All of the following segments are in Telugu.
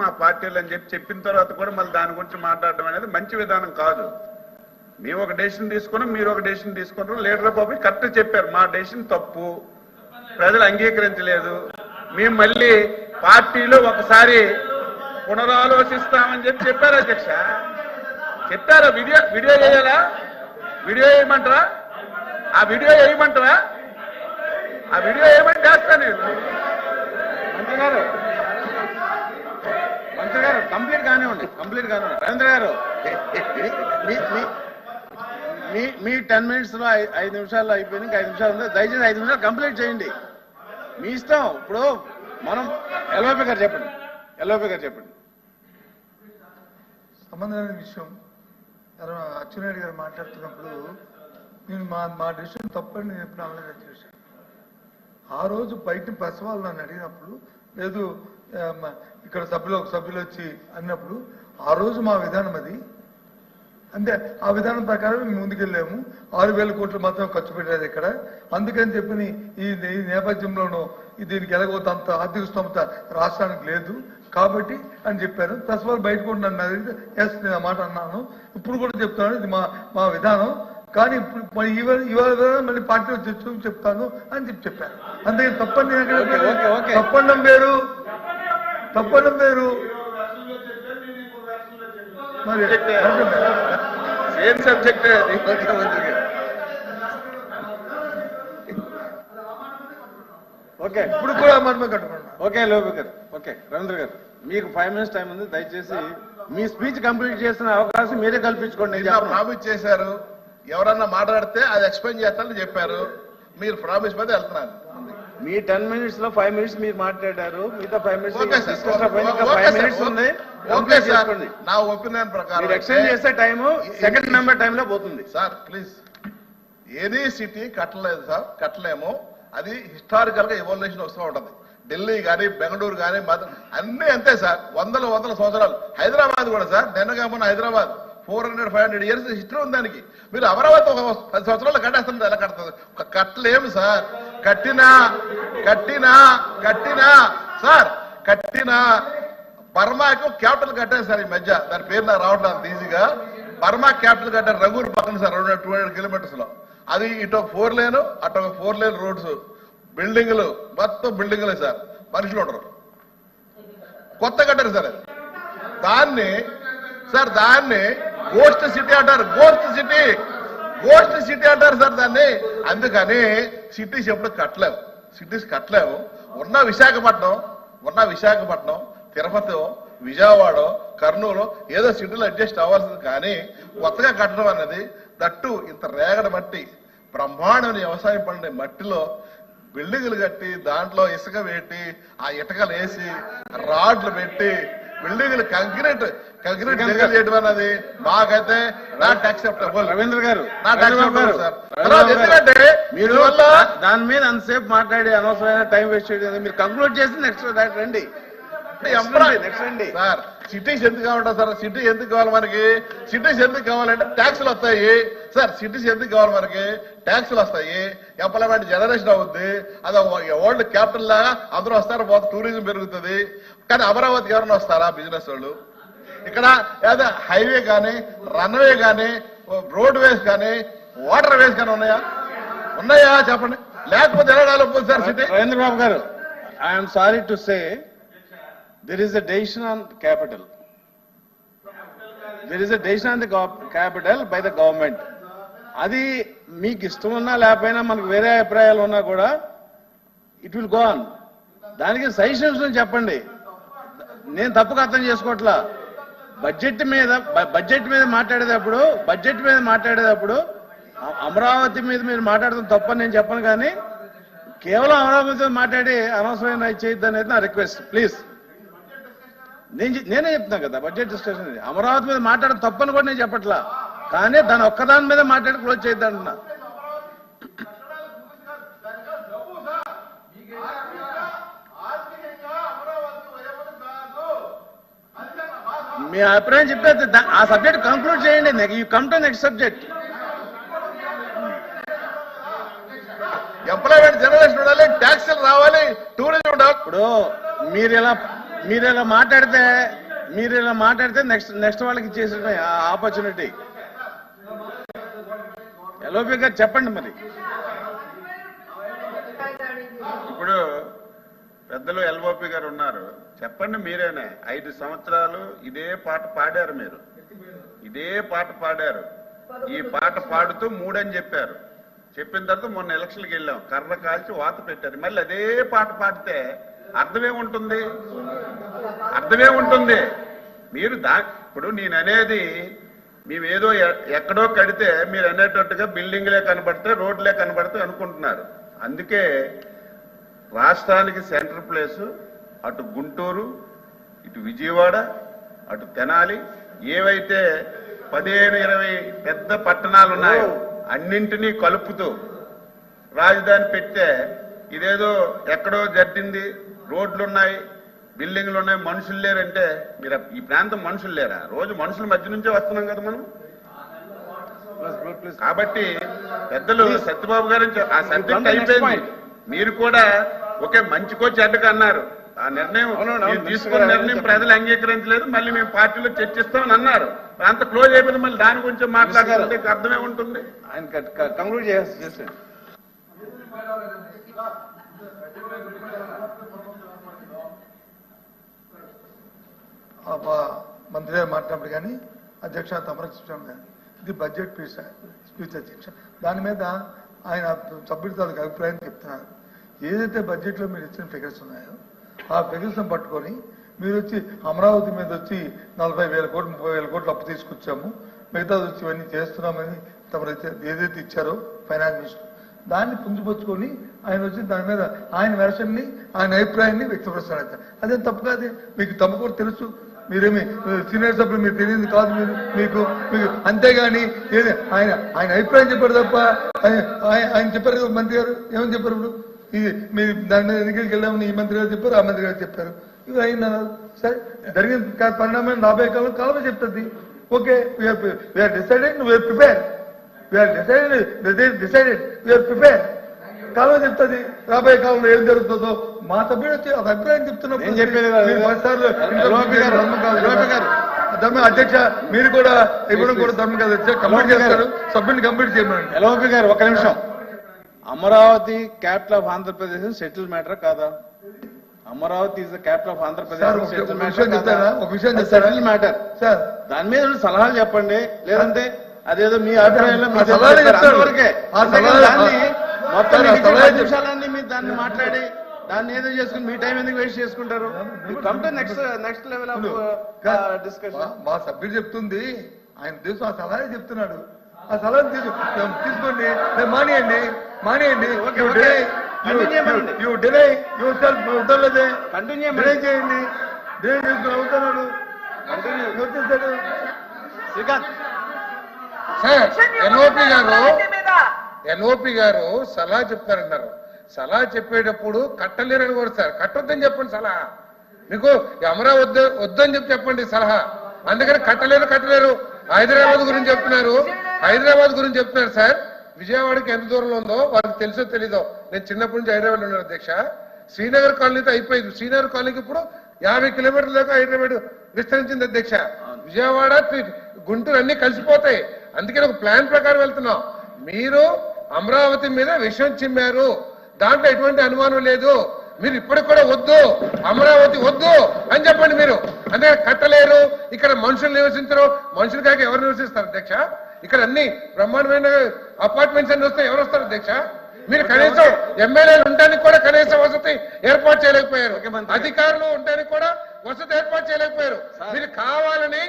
మా పార్టీలు అని చెప్పి చెప్పిన తర్వాత కూడా మళ్ళీ దాని గురించి మాట్లాడడం అనేది మంచి విధానం కాదు. మేము ఒక డెసిషన్ తీసుకున్నాం మీరు ఒక డెసిషన్ తీసుకున్నారు లీడర్ ఆఫ్ కరెక్ట్ చెప్పారు మా డెసిషన్ తప్పు. ప్రజలు అంగీకరించలేదు. మేము మళ్ళీ పార్టీలో ఒకసారి పునరాలోచిస్తామని చెప్పి చెప్పారు అధ్యక్ష? చెప్పారా? వీడియో వీడియో చేయాలా? వీడియో వేయమంటారా ఆ వీడియో వేయమంటారా ఆ వీడియో వేయమని చేస్తా నేను? మంత్రి రవీంద్ర గారు కంప్లీట్ కానివ్వండి కంప్లీట్ కానివ్వండి. రవీంద్ర గారు మీ- మీ- మీ టెన్ మినిట్స్లో ఐదు నిమిషాల్లో అయిపోయింది ఐదు నిమిషాలు ఉంది దయచేసి ఐదు నిమిషాలు కంప్లీట్ చేయండి. మీ ఇష్టం. ఇప్పుడు మనం ఎల్ఓపి గారు చెప్పండి. ఎల్ఓపి గారు చెప్పండి. సంబంధమైన విషయం. అచ్చెన్నాయుడు గారు మాట్లాడుతున్నప్పుడు నేను మా మా డిసిషన్ తప్పని నేను చెప్పిన అమలు ఆ రోజు బయట ప్రెస్ వాళ్ళు నన్ను అడిగినప్పుడు లేదు ఇక్కడ సభ్యులు ఒక సభ్యులు వచ్చి అన్నప్పుడు ఆ రోజు మా విధానం అది. అంటే ఆ విధానం ప్రకారం మేము ముందుకెళ్ళాము. ఆరు వేల కోట్లు మాత్రం ఖర్చు పెట్టారు ఇక్కడ. అందుకని చెప్పి ఈ ఈ నేపథ్యంలోనూ దీనికి ఎలాగోత అంత ఆర్థిక స్తోమత రాష్ట్రానికి లేదు. కాబట్టి అని చెప్పారు. ప్లస్ వాళ్ళు బయట కూడా నన్ను ఎస్ నేను ఆ మాట అన్నాను. ఇప్పుడు కూడా చెప్తాను. ఇది మా మా విధానం. కానీ ఇప్పుడు ఇవాళ ఇవాళ విధానం మళ్ళీ పార్టీ వచ్చి చూసి చెప్తాను అని చెప్పి చెప్పాను అందుకే తప్పని. తప్పండం వేరు తప్పండం మరి. కాదు. సేమ్ సబ్జెక్ట్ అది? ఓకే ఇప్పుడు కూడా మనమే కట్టుకున్నాం ఓకే లోపి గారు ఓకే రవీంద్ర గారు మీకు ఫైవ్ మినిట్స్ టైం ఉంది దయచేసి మీ స్పీచ్ కంప్లీట్ చేసిన అవకాశం మీరే కల్పించుకోండి. ప్రామిస్ చేశారు. ఎవరన్నా మాట్లాడితే అది ఎక్స్ప్లెయిన్ చేస్తానని చెప్పారు. మీరు ప్రామిస్ మీద వెళ్తున్నాను మీ టెన్ మినిట్స్లో ఫైవ్ మినిట్స్ మీరు మాట్లాడారు మిగతా ఫైవ్ మినిట్స్ ఫైవ్. మినిట్స్ ఉంది చేసుకోండి. నా ఒపీనియన్ ప్రకారం మీరు ఎక్స్టెండ్ చేస్తే టైం సెకండ్ మెంబర్ టైంలో పోతుంది. సార్ ప్లీజ్ ఎనీ సిటీ కట్టలేదు సార్ కట్టలేము. అది హిస్టారికల్గా ఎవల్యూషన్ వస్తూ ఉంటది. ఢిల్లీ కానీ బెంగళూరు కానీ అన్ని అంతే సార్. వందల వందల సంవత్సరాలు. హైదరాబాద్ కూడా సార్ నిన్నగా మొన్న Hyderabad. Four hundred five hundred years history ఉంది దానికి. మీరు అమరావతి ఒక పది సంవత్సరాలు కట్టేస్తున్నారు ఎలా కడుతుంది కట్టలేము సార్. కట్టినా కట్టినా కట్టినా. సార్ కట్టినా. బర్మాకు క్యాపిటల్ కట్టారు సార్ ఈ మధ్య. దాని పేరు నాకు రావట్లేదు అంత ఈజీగా. బర్మా క్యాపిటల్ కట్టారు రంగూరు పక్కన సార్ రెండు టూ హండ్రెడ్ కిలోమీటర్స్లో. అది ఇటు ఫోర్ లేన్ అటు ఒక ఫోర్ లేన్ రోడ్స్ బిల్డింగ్లు మొత్తం బిల్డింగ్లే సార్. మనుషులు ఉండరు. కొత్త కట్టారు సార్ అది. దాన్ని సార్ దాన్ని గోస్ట్ సిటీ అంటారు. గోస్ట్ సిటీ గోస్ట్ సిటీ అంటారు సార్ దాన్ని. అందుకని సిటీస్ ఎప్పుడు కట్టలేవు. సిటీస్ కట్టలేవు. ఉన్న విశాఖపట్నం ఉన్న విశాఖపట్నం తిరుపతి విజయవాడ కర్నూలు ఏదో సిటీలో అడ్జస్ట్ అవ్వాల్సింది. కానీ కొత్తగా కట్టడం అనేది దట్టు ఇంత రేగడ మట్టి బ్రహ్మాండమైన వ్యవసాయం పండే మట్టిలో బిల్డింగులు కట్టి దాంట్లో ఇసుక పెట్టి ఆ ఇటుకలు వేసి రాడ్లు పెట్టి బిల్డింగులు కంక్రీట్ కంక్రీట్ జగన్ చేయడం అన్నది మాకైతే నాట్ యాక్సెప్టబుల్ రవీంద్ర గారు నాట్ యాక్సెప్టబుల్ సార్ ఎందుకంటే మీరు వల్ల దాని మీద అంతసేపు మాట్లాడి అనవసరమైన టైం వేస్ట్ చేయడం మీరు కంక్లూడ్ చేసి నెక్స్ట్ రండి. నెక్స్ట్ రండి. సార్ సిటీస్ ఎందుకు కావాలంటారు సార్ సిటీ ఎందుకు కావాలి మనకి? సిటీస్ ఎందుకు కావాలంటే ట్యాక్సులు వస్తాయి. సార్ సిటీస్ ఎందుకు కావాలి మనకి? ట్యాక్సులు వస్తాయి. ఎంప్లాయ్మెంట్ జనరేషన్ అవుద్ది. అది వరల్డ్ క్యాపిటల్ లాగా అందరూ వస్తారు పోతే టూరిజం పెరుగుతుంది. కానీ అమరావతికి ఎవరైనా వస్తారా బిజినెస్ వాళ్ళు? ఇక్కడ ఏదో హైవే కానీ రన్వే కానీ రోడ్ వేస్ కానీ వాటర్ వేస్ కానీ ఉన్నాయా? ఉన్నాయా చెప్పండి. లేకపోతే ఎలా develop sir city Ravindra Babu garu I'm sorry to say there is a decision on capital there is a decision on the capital by the government అది మీకు ఇష్టం ఉన్నా లేకపోయినా మనకు వేరే అభిప్రాయాలు ఉన్నా కూడా ఇట్ విల్ గో ఆన్ దానికి సజెషన్స్ చెప్పండి. నేను తప్పుగా అర్థం చేసుకోవట్లా. బడ్జెట్ మీద బడ్జెట్ మీద మాట్లాడేటప్పుడు బడ్జెట్ మీద మాట్లాడేటప్పుడు అమరావతి మీద మీరు మాట్లాడడం తప్పని నేను చెప్పను కానీ కేవలం అమరావతి మీద మాట్లాడి అనవసరమైన చేయొద్దు అనేది నా రిక్వెస్ట్. ప్లీజ్. నేను నేనే చెప్తున్నా కదా బడ్జెట్ డిస్కషన్. అమరావతి మీద మాట్లాడడం తప్పని కూడా నేను చెప్పట్లా. కానీ దాని ఒక్కదాని మీద మాట్లాడి క్లోజ్ చేయొద్దు అంటున్నా. మీ అభిప్రాయం చెప్పేది ఆ సబ్జెక్ట్ కంక్లూడ్ చేయండి. You come to next subject employment generation ఉండాలి ట్యాక్సులు రావాలి టూరిజం ఉండాలి. ఇప్పుడు మీరు ఇలా మీరు ఇలా మాట్లాడితే మీరు ఇలా మాట్లాడితే నెక్స్ట్ నెక్స్ట్ వాళ్ళకి ఇచ్చేసిన ఆపర్చునిటీ ఎల్ఓపి గారు చెప్పండి మరి. ఇప్పుడు పెద్దలు ఎల్ఓపి గారు ఉన్నారు. చెప్పండి మీరేనే. ఐదు సంవత్సరాలు ఇదే పాట పాడారు మీరు. ఇదే పాట పాడారు. ఈ పాట పాడుతూ మూడని చెప్పారు. చెప్పిన తర్వాత మొన్న ఎలక్షన్కి వెళ్ళాం. కర్ర కాల్చి వాత పెట్టారు. మళ్ళీ అదే పాట పాడితే అర్థమే ఉంటుంది. అర్థమే ఉంటుంది. మీరు దా ఇప్పుడు నేను అనేది మేము ఏదో ఎ- ఎక్కడో కడితే మీరు అనేటట్టుగా బిల్డింగ్లే కనబడితే రోడ్లే కనబడితే అనుకుంటున్నారు. అందుకే రాష్ట్రానికి సెంటర్ ప్లేసు అటు గుంటూరు ఇటు విజయవాడ అటు తెనాలి ఏవైతే పదిహేను ఇరవై పెద్ద పట్టణాలు ఉన్నాయో అన్నింటినీ కలుపుతూ రాజధాని పెడితే ఇదేదో ఎక్కడో జడ్డింది రోడ్లు ఉన్నాయి బిల్డింగ్లు ఉన్నాయి మనుషులు లేరంటే మీరు ఈ ప్రాంతం మనుషులు లేరా? రోజు మనుషుల మధ్య నుంచే వస్తున్నాం కదా మనం. కాబట్టి పెద్దలు సత్యబాబు గారు ఆ సబ్జెక్ట్ అయిపోయింది. మీరు కూడా ఒకే మంచికో చెడ్డకు అన్నారు. ఆ నిర్ణయం తీసుకున్న నిర్ణయం. ప్రజలు అంగీకరించలేదు మళ్ళీ మేము పార్టీలో చర్చిస్తామని అన్నారు. అంత క్లోజ్ అయిపోయింది మళ్ళీ దాని గురించి మాట్లాడుతుంటే అర్థమే ఉంటుంది. ఆయన కంక్లూడ్ మా- మంత్రి గారు మాట్లాడినప్పుడు కానీ అధ్యక్ష తమరకు చూసాం కానీ ఇది బడ్జెట్ స్పీచ్ స్పీచ్ అధ్యక్ష. దాని మీద ఆయన సభ్యుల తాలూకు అభిప్రాయం చెప్తున్నారు. ఏదైతే బడ్జెట్లో మీరు ఇచ్చిన ఫిగర్స్ ఉన్నాయో ఆ ఫిగర్స్ పట్టుకొని మీరు వచ్చి అమరావతి మీద వచ్చి నలభై వేల కోట్లు ముప్పై వేల కోట్లు అప్పు తీసుకొచ్చాము. మిగతాది వచ్చి ఇవన్నీ చేస్తున్నామని తమరైతే ఏదైతే ఇచ్చారో ఫైనాన్స్ మినిస్టర్ దాన్ని పుంజుపరుచుకొని ఆయన వచ్చి దాని మీద ఆయన వెర్షన్ని ఆయన అభిప్రాయాన్ని వ్యక్తపరుస్తాడు అదేం తప్పు కాదు? మీకు తప్పు కూడా తెలుసు. మీరేమి సీనియర్ సభ్యులు మీరు తెలియదు కాదు మీరు మీకు మీకు అంతేగాని ఏది? ఆయన ఆయన అభిప్రాయం చెప్పారు తప్ప ఆయన చెప్పారు మంత్రి గారు ఏమని చెప్పారు ఇప్పుడు? మీరు దాని మీద ఎన్నికలకు వెళ్ళామని ఈ మంత్రి గారు చెప్పారు ఆ మంత్రి గారు చెప్పారు. ఇవి అయిందన్నారు సరే జరిగిన పరిణామం రాబోయే కాలం కాలమే చెప్తుంది. Okay we're decided we're prepare we're decided decided we're prepare కాలం చెప్తుంది రాబోయే కాలంలో ఏం జరుగుతుందో. మా సభ్యుడు వచ్చి అది అభిప్రాయం చెప్తున్నప్పుడు ధర్మం అధ్యక్ష మీరు కూడా ఇవ్వడం కూడా ధర్మం కాదు. అధ్యక్ష కంప్లీట్. చేస్తారు. సభ్యుని కంప్లీట్ చేయమని ఎల్ఓపి గారు ఒక నిమిషం. Amaravati capital of Andhra Pradesh settle matter కాదా? Amaravati is the capital of Andhra Pradesh settle settle matter sir. దాని మీద సలహాలు చెప్పండి? లేదంటే అదేదో మీ అభిప్రాయంలో. అంతవరకే దాన్ని మొత్తం నిమిషాలన్నీ మీరు దాన్ని మాట్లాడి దాన్ని ఏదో చేసుకుని మీ టైం ఎందుకు వేస్ట్ చేసుకుంటారు? Come to next next level of discussion మా- సభ్యుడు చెప్తుంది ఆయన తెలుసు ఆ సలహా చెప్తున్నాడు. ఆ సలహా తీసు తీసుకోండి మానేయండి. మానేయండి. యూ డిలే యూ సెల్ఫ్ వదలలేదే కంటిన్యూ డిలే చేయండి. డిలే చేసుకుని అవుతున్నాడు. కంటిన్యూ వచ్చేసాడు. Srikanth. Sir N O P గారు ఎన్ఓపి గారు సలహా చెప్తారన్నారు సలహా చెప్పేటప్పుడు కట్టలేరని కూడా సార్. కట్టొద్దని చెప్పండి సలహా. మీకు అమరావతి వద్దని చెప్పి చెప్పండి సలహా. అందుకని కట్టలేరు కట్టలేరు. హైదరాబాద్ గురించి చెప్తున్నారు. హైదరాబాద్ గురించి చెప్తున్నారు సార్. విజయవాడకి ఎంత దూరంలో ఉందో వాళ్ళకి తెలుసో తెలీదో. నేను చిన్నప్పటి నుంచి హైదరాబాద్ ఉన్నాను అధ్యక్ష. శ్రీనగర్ కాలనీతో అయిపోయింది. శ్రీనగర్ కాలనీకి ఇప్పుడు యాభై కిలోమీటర్ల దాకా హైదరాబాద్ విస్తరించింది అధ్యక్ష. విజయవాడ గుంటూరు అన్ని కలిసిపోతాయి. అందుకని ఒక ప్లాన్ ప్రకారం వెళ్తున్నాం. మీరు అమరావతి మీద విషయం చిమ్మారు. దాంట్లో ఎటువంటి అనుమానం లేదు. మీరు ఇప్పటికి కూడా వద్దు. అమరావతి వద్దు అని చెప్పండి మీరు. అంటే కట్టలేరు. ఇక్కడ మనుషులు నివసించరు. మనుషులు కాక ఎవరు నివసిస్తారు అధ్యక్ష? ఇక్కడ అన్ని బ్రహ్మాండమైన అపార్ట్మెంట్స్ అన్ని వస్తాయి ఎవరు వస్తారు అధ్యక్ష? మీరు కనీసం ఎమ్మెల్యేలు ఉండడానికి కూడా కనీస వసతి ఏర్పాటు చేయలేకపోయారు. అధికారులు ఉండడానికి కూడా వసతి ఏర్పాటు చేయలేకపోయారు. మీరు కావాలని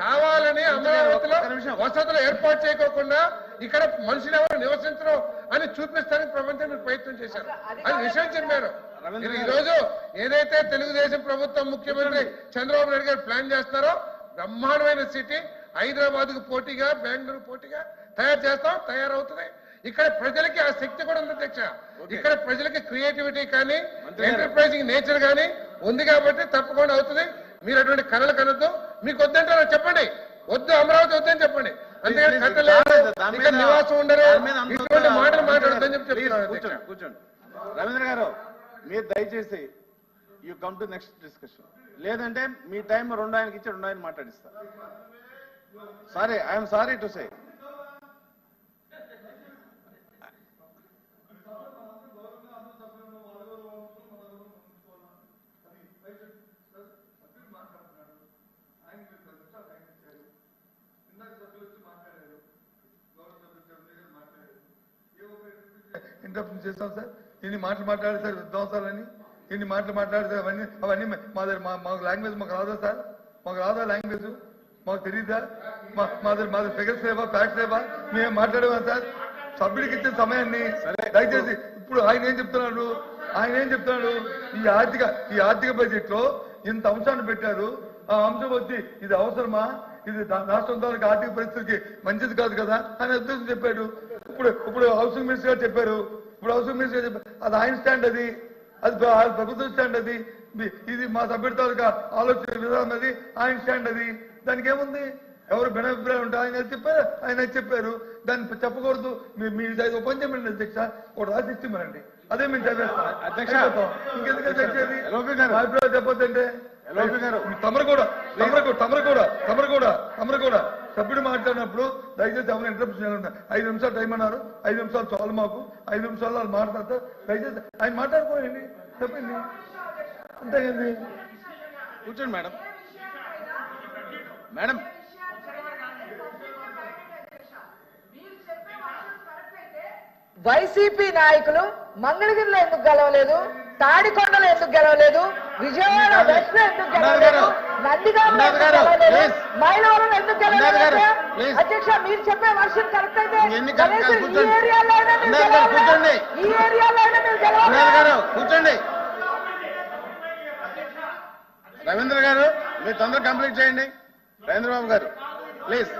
కావాలని అమరావతిలో వసతులు ఏర్పాటు చేయకోకుండా ఇక్కడ మనుషులు ఎవరు నివసించరు అని చూపిస్తానికి ప్రపంచం మీరు ప్రయత్నం చేశారు. అది విషయం చెప్పారు. మీరు ఈ రోజు ఏదైతే తెలుగుదేశం ప్రభుత్వం ముఖ్యమంత్రి చంద్రబాబు నాయుడు గారు ప్లాన్ చేస్తారో బ్రహ్మాండమైన సిటీ హైదరాబాద్కు పోటీగా బెంగళూరు పోటీగా తయారు చేస్తాం తయారవుతుంది. ఇక్కడ ప్రజలకి ఆ శక్తి కూడా ఉంది అధ్యక్ష. ఇక్కడ ప్రజలకి క్రియేటివిటీ కానీ ఎంటర్ప్రైజింగ్ నేచర్ కానీ ఉంది కాబట్టి తప్పకుండా అవుతుంది. మీరు అటువంటి కళలు కనొద్దు. మీకు వద్దంటారో చెప్పండి. వద్దు అమరావతి వద్దని చెప్పండి. అంతేగాని కట్టలేదు ఇక్కడ నివాసం ఉండరు. ఇటువంటి మాటలు మాట్లాడొద్దని చెప్పి చెప్తున్నాను కూర్చోండి రవీంద్ర గారు మీరు దయచేసి you come to next discussion లేదంటే మీ టైం రెండు ఆయనకి ఇచ్చి రెండు ఆయన మాట్లాడిస్తా. Sorry I'm sorry to say interpret చేస్తాం సార్. ఇన్ని మాటలు మాట్లాడే సార్ విద్వాంసాలని ఇన్ని మాటలు మాట్లాడితే అవన్నీ అవన్నీ మా దగ్గర మాకు లాంగ్వేజ్ మాకు రాదా సార్? మాకు రాదా లాంగ్వేజ్ మాకు తెలియదా మా మా దగ్గర మా దగ్గర ఫిగర్స్ లేవా ఫ్యాక్ట్స్ లేవా మేము మాట్లాడేవా సార్? సభ్యుడికి ఇచ్చిన సమయాన్ని దయచేసి ఇప్పుడు ఆయన ఏం చెప్తున్నాడు? ఆయన ఏం చెప్తున్నాడు? ఈ ఆర్థిక ఈ ఆర్థిక బడ్జెట్లో ఇంత అంశాన్ని పెట్టారు. ఆ అంశం వచ్చి ఇది అవసరమా? ఇది రాష్ట్రం తాలూకు ఆర్థిక పరిస్థితికి మంచిది కాదు కదా? అని ఉద్దేశం చెప్పాడు. ఇప్పుడు ఇప్పుడు హౌసింగ్ మినిస్టర్ గారు చెప్పారు. ఇప్పుడు హౌసింగ్ మినిస్టర్ అది ఆయన స్టాండ్ అది. అది ప్రభుత్వం స్టాండ్ అది. ఇది- మా సభ్యుడి తాలూకా ఆలోచన విధానం అది ఆయన స్టాండ్ అది. దానికి ఏముంది? ఎవరు భిన్నాభిప్రాయం ఉంటే ఆయన చెప్పారు ఆయన చెప్పారు. దాన్ని చెప్పకూడదు. మీ- మీ ఇది ఓపెన్ చేయమండి అధ్యక్ష. ఒక రాసి ఇచ్చిమనండి అదే మేము చదివేస్తాం. ఇంకెందుకు అభిప్రాయం చెప్పొద్దంటే. తమరు కూడా తమరు కూడా తమరు కూడా తమరు కూడా తమరు కూడా. సభ్యుడు మాట్లాడినప్పుడు దయచేసి ఎవరు ఇంటరప్షన్ చేయకుండా ఐదు నిమిషాలు టైం అన్నారు. ఐదు నిమిషాలు చాలు మాకు. ఐదు నిమిషాల్లో వాళ్ళు మాట్లాడతారు. దయచేసి ఆయన మాట్లాడుకోండి. చెప్పండి అంతేంది కూర్చోండి మేడం. మేడం. వైసీపీ నాయకులు మంగళగిరిలో ఎందుకు గెలవలేదు? తాడికొండలో ఎందుకు గెలవలేదు? విజయవాడ వెస్ట్లో ఎందుకు గెలవలేదు. నందిగామలో ఎందుకు గెలవలేదు. మైలవరం ఎందుకు. అధ్యక్ష మీరు చెప్పే వర్షం కరెక్ట్ అయితే ఈ కూర్చోండి. ఏరియాలో అయినా మీరు గెలవాలి. ఈ ఏరియాలో అయినా మీరు గెలవాలి కూర్చోండి. రవీంద్ర గారు మీరు తొందరగా కంప్లీట్ చేయండి. రవీంద్రబాబు గారు ప్లీజ్.